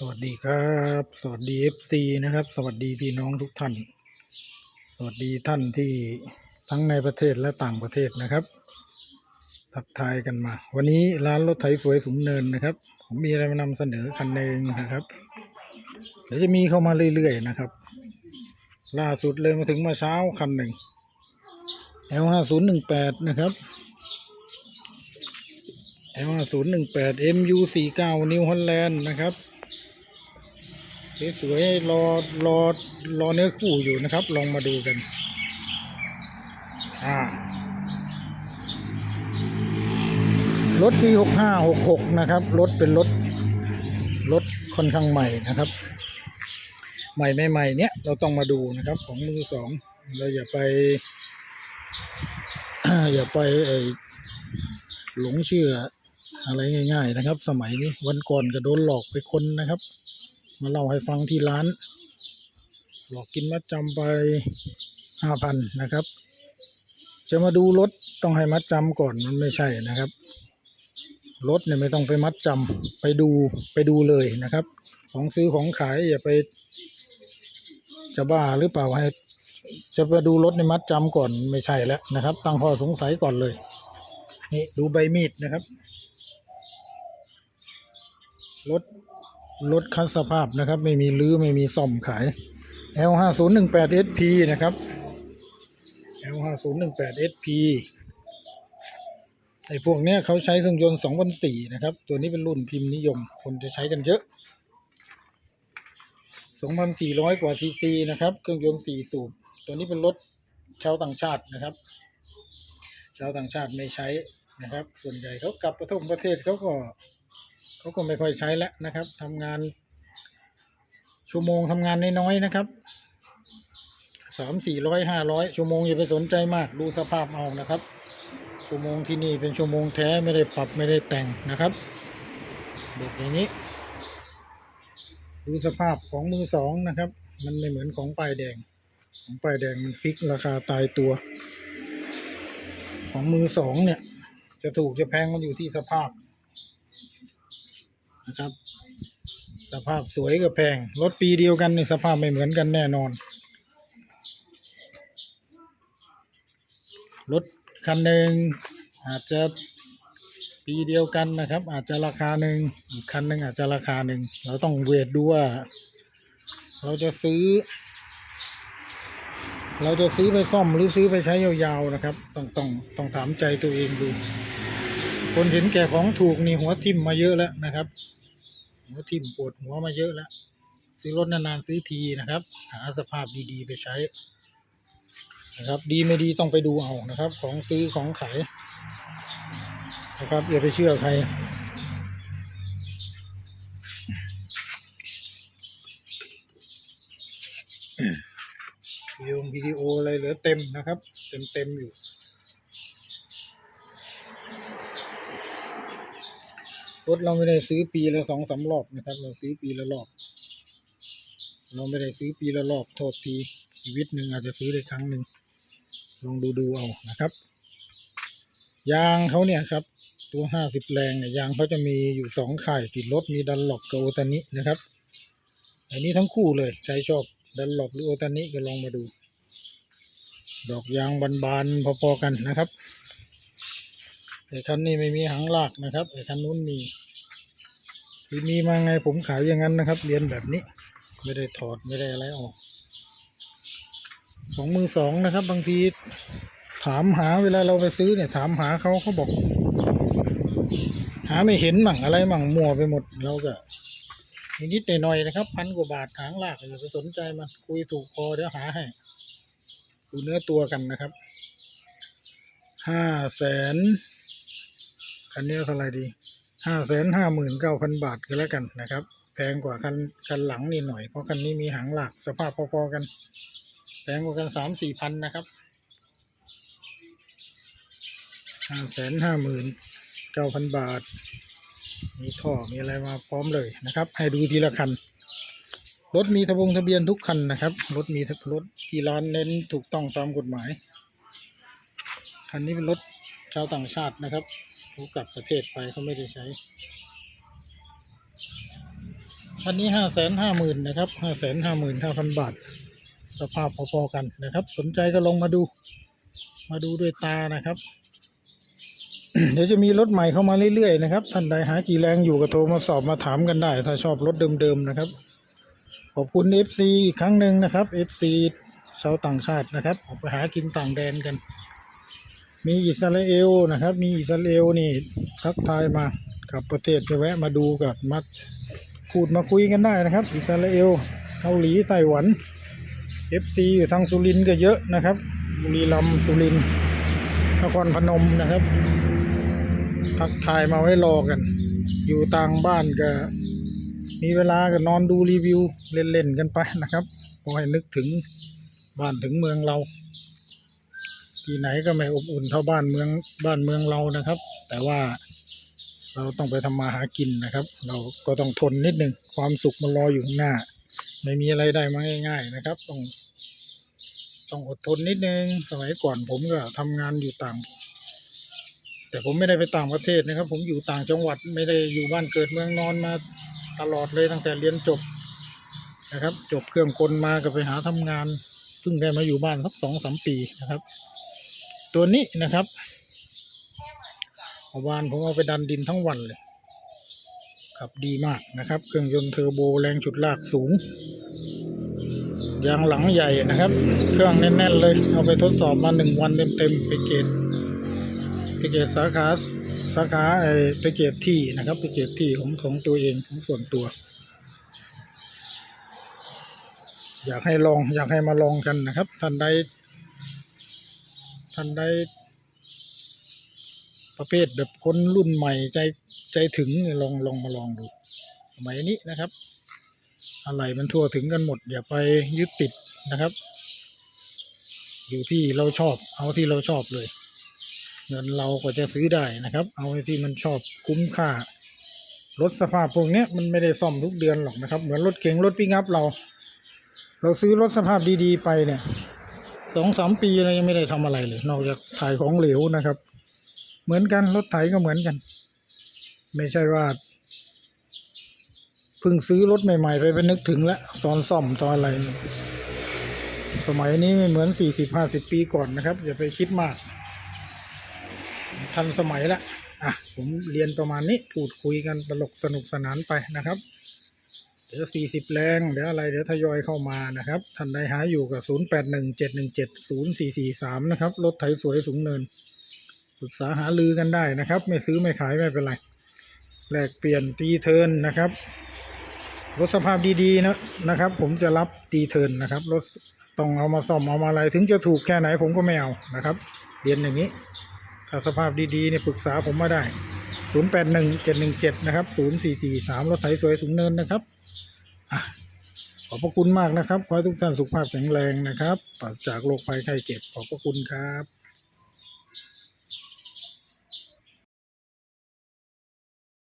สวัสดีครับ สวัสดีเอฟซีนะครับ สวัสดีพี่น้องทุกท่าน สวัสดีท่านที่ทั้งในประเทศและต่างประเทศนะครับ ทักทายกันมา วันนี้ร้านรถไถสวยสูงเนินนะครับ ผมมีอะไรมานำเสนอคันหนึ่งนะครับ เดี๋ยวจะมีเข้ามาเรื่อยๆนะครับ ล่าสุดเลยมาถึงเมื่อเช้าคันหนึ่ง L ห้าศูนย์หนึ่งแปดนะครับ L ห้าศูนย์หนึ่งแปด MU สี่เก้านิวฮอลแลนด์นะครับ สวยๆรอรอรอเนื้อคู่อยู่นะครับ ลองมาดูกัน อ่ารถปีหกห้าหกหกนะครับ รถเป็นรถ รถค่อนข้างใหม่นะครับ ใหม่ใหม่เนี้ยเราต้องมาดูนะครับ ของมือสองเราอย่าไป อย่าไปไอหลงเชื่ออะไรง่าย ๆ นะครับ สมัยนี้วันก่อนก็โดนหลอกไปคนนะครับ มาเล่าให้ฟังที่ร้าน หลอกกินมัดจำไปห้าพันนะครับ จะมาดูรถต้องให้มัดจำก่อนมันไม่ใช่นะครับรถเนี่ยไม่ต้องไปมัดจำไปดูไปดูเลยนะครับ ของซื้อของขายอย่าไปจะบ้าหรือเปล่าให้จะไปดูรถในมัดจำก่อนไม่ใช่แล้วนะครับ ตั้งข้อสงสัยก่อนเลยนี่ดูใบมีดนะครับรถ รถคัดสภาพนะครับ ไม่มีรื้อไม่มีซ่อมขาย L 5 0 1 8 SP นะครับ L 5 0 1 8 SP ไอ้พวกเนี้ยเขาใช้เครื่องยนต์2004นะครับ ตัวนี้เป็นรุ่นพิมพ์นิยม คนจะใช้กันเยอะ 2,400 กว่าซีซีนะครับ เครื่องยนต์ 4 สูบ ตัวนี้เป็นรถชาวต่างชาตินะครับ ชาวต่างชาติไม่ใช้นะครับ ส่วนใหญ่เขากลับประเทศประเทศเขาก็ เขาก็ไม่ค่อยใช้แล้วนะครับทำงาน ชั่วโมงทำงานน้อยๆนะครับสามสี่ร้อยห้าร้อยชั่วโมงอย่าไปสนใจมากดูสภาพเอานะครับ ชั่วโมงที่นี่เป็นชั่วโมงแท้ไม่ได้ปรับไม่ได้แต่งนะครับบอกอย่างนี้ดูสภาพของมือสองนะครับ มันไม่เหมือนของป้ายแดง ของป้ายแดงมันฟิกราคาตายตัว ของมือสองเนี่ย จะถูกจะแพงมันอยู่ที่สภาพ นะครับ สภาพสวยกับแพงรถปีเดียวกันในสภาพไม่เหมือนกันแน่นอน รถคันหนึ่งอาจจะปีเดียวกันนะครับ อาจจะราคาหนึ่งอีกคันหนึ่งอาจจะราคาหนึ่งเราต้องเวทดูว่า เราจะซื้อ เราจะซื้อไปซ่อมหรือซื้อไปใช้ยาวๆนะครับ ต้องต้องต้องถามใจตัวเองดู คนเห็นแก่ของถูกนี่หัวทิ่มมาเยอะแล้วนะครับ หัวทิ่มปวดหัวมาเยอะแล้ว ซื้อรถนานๆซื้อทีนะครับ หาสภาพดีๆไปใช้นะครับดีไม่ดีต้องไปดูเอานะครับ ของซื้อของขายนะครับอย่าไปเชื่อใคร วิดีโอวิดีโออะไรเหลือเต็มนะครับ เต็มเต็มอยู่ รถเราไม่ได้ซื้อปีละสองสามรอบนะครับ เราซื้อปีละรอบ เราไม่ได้ซื้อปีละรอบ โทษทีชีวิตหนึ่งอาจจะซื้อได้ครั้งหนึ่งลองดูดูเอานะครับ ยางเขาเนี่ยครับ ตัวห้าสิบแรงเนี่ยยางเขาจะมีอยู่สองข่ายติดรถมีดันหลบกับโอตานินะครับ อันนี้ทั้งคู่เลยใครชอบดันหลบหรือโอตานิก็ลองมาดู ดอกยางบานๆพอๆกันนะครับ ไอ้คันนี้ไม่มีหางลากนะครับไอ้คันนู้นมีคือมีมาไงผมขายอย่างนั้นนะครับเรียนแบบนี้ ไม่ได้ถอดไม่ได้อะไรออก ของมือสองนะครับ บางทีถามหาเวลาเราไปซื้อเนี่ย ถามหาเขาเขาบอก หาไม่เห็นมั่งอะไรมั่งมัวไปหมดเราก็นิดๆหน่อยๆนะครับพันกว่าบาทหางลากอย่าไปสนใจมันคุยถูกคอเดี๋ยวหาให้ดูเนื้อตัวกันนะครับห้าแสน คันนี้เท่าไรดีห้าแสนห้าหมื่นเก้าพันบาทก็แล้วกันนะครับ แพงกว่าคันคันหลังนี่หน่อย เพราะคันนี้มีหางหลักสภาพพอๆกัน แพงกว่ากันสามสี่พันนะครับห้าแสนห้าหมื่นเก้าพันบาท มีท่อมีอะไรมาพร้อมเลยนะครับ ให้ดูทีละคัน รถมีทะบงทะเบียนทุกคันนะครับ รถมีรถที่ร้านเน้นถูกต้องตามกฎหมาย คันนี้เป็นรถชาวต่างชาตินะครับ เขากลับประเทศไปเขาไม่ได้ใช้คันนี้ห้าแสนห้าหมื่นนะครับห้าแสนห้าหมื่นห้าพันบาท สภาพพอๆกันนะครับ สนใจก็ลงมาดู มาดูด้วยตานะครับ เดี๋ยวจะมีรถใหม่เข้ามาเรื่อยๆนะครับ ท่านใดหากี่แรงอยู่ก็โทรมาสอบมาถามกันได้ ถ้าชอบรถเดิมๆนะครับ ขอบคุณ FC อีกครั้งหนึ่งนะครับ FC ชาวต่างชาตินะครับออกไปหากินต่างแดนกัน มีอิสราเอลนะครับ มีอิสราเอลนี่ทักทายมากับประเทศจะแวะมาดูกับมาพูดมาคุยกันได้นะครับ อิสราเอลเกาหลีไต้หวัน FC อยู่ทางสุรินทร์ก็เยอะนะครับ บุรีรัมย์สุรินทร์นครพนมนะครับ ทักทายมาไว้รอกัน อยู่ต่างบ้านก็มีเวลาก็นอนดูรีวิวเล่นๆกันไปนะครับพอให้นึกถึงบ้านถึงเมืองเรา ที่ไหนก็ไม่อบอุ่นเท่าบ้านเมืองบ้านเมืองเรานะครับ แต่ว่าเราต้องไปทำมาหากินนะครับ เราก็ต้องทนนิดหนึ่งความสุขมันรออยู่ข้างหน้า ไม่มีอะไรได้มาง่าย ๆ นะครับ ต้องต้องอดทนนิดนึงสมัยก่อนผมก็ทำงานอยู่ต่าง แต่ผมไม่ได้ไปต่างประเทศนะครับ ผมอยู่ต่างจังหวัดไม่ได้อยู่บ้านเกิดเมืองนอนมาตลอดเลยตั้งแต่เรียนจบนะครับ จบเครื่องกลมาก็ไปหาทำงานเพิ่งได้มาอยู่บ้านสักสองสามปีนะครับ ตัวนี้นะครับเมื่อวานผมเอาไปดันดินทั้งวันเลยขับดีมากนะครับ เครื่องยนต์เทอร์โบแรงฉุดลากสูงยางหลังใหญ่นะครับ เครื่องแน่นๆเลย เอาไปทดสอบมาหนึ่งวันเต็มๆไปเกตไปเกตสาขาสาขาไอไปเกตที่นะครับไปเกตที่ของของตัวเองของส่วนตัว อยากให้ลองอยากให้มาลองกันนะครับท่านใด ท่านใดประเภทแบบคนรุ่นใหม่ใจใจถึงลองลองมาลองดูสมัยนี้นะครับ อะไรมันทั่วถึงกันหมด อย่าไปยึดติดนะครับ อยู่ที่เราชอบ เอาที่เราชอบเลย เงินเราก็จะซื้อได้นะครับ เอาที่มันชอบคุ้มค่ารถสภาพพวกนี้มันไม่ได้ซ่อมทุกเดือนหรอกนะครับ เหมือนรถเก๋งรถปิกอัพเรา เราซื้อรถสภาพดีๆไปเนี่ย สองสามปีเรายังไม่ได้ทำอะไรเลย นอกจากถ่ายของเหลวนะครับ เหมือนกันรถไถก็เหมือนกัน ไม่ใช่ว่าเพิ่งซื้อรถใหม่ๆ ไปไปนึกถึงแล้วตอนซ่อมตอนอะไร สมัยนี้ไม่เหมือนสี่สิบห้าสิบปีก่อนนะครับ อย่าไปคิดมาก ทันสมัยละอะผมเรียนประมาณนี้พูดคุยกันตลกสนุกสนานไปนะครับ เดี๋ยวสี่สิบแรงเดี๋ยวอะไรเดี๋ยวทยอยเข้ามานะครับท่านใดหาอยู่กับศูนย์แปดหนึ่งเจ็ดหนึ่งเจ็ดศูนย์สี่สี่สามนะครับรถไถสวยสูงเนินปรึกษาหาลือกันได้นะครับ ไม่ซื้อไม่ขายไม่เป็นไรแลกเปลี่ยนตีเทินนะครับรถสภาพดีๆนะนะครับ ผมจะรับตีเทินนะครับรถต้องเอามาซ่อมเอามาอะไรถึงจะถูกแค่ไหนผมก็ไม่เอานะครับเรียนอย่างนี้ ถ้าสภาพดีๆเนี่ยปรึกษาผมมาได้ 081717นะครับ0443รถไถสวยสูงเนินนะครับอะขอบพระคุณมากนะครับ ขอให้ทุกท่านสุขภาพแข็งแรงนะครับปราศจากโรคภัยไข้เจ็บขอบพระคุณครับ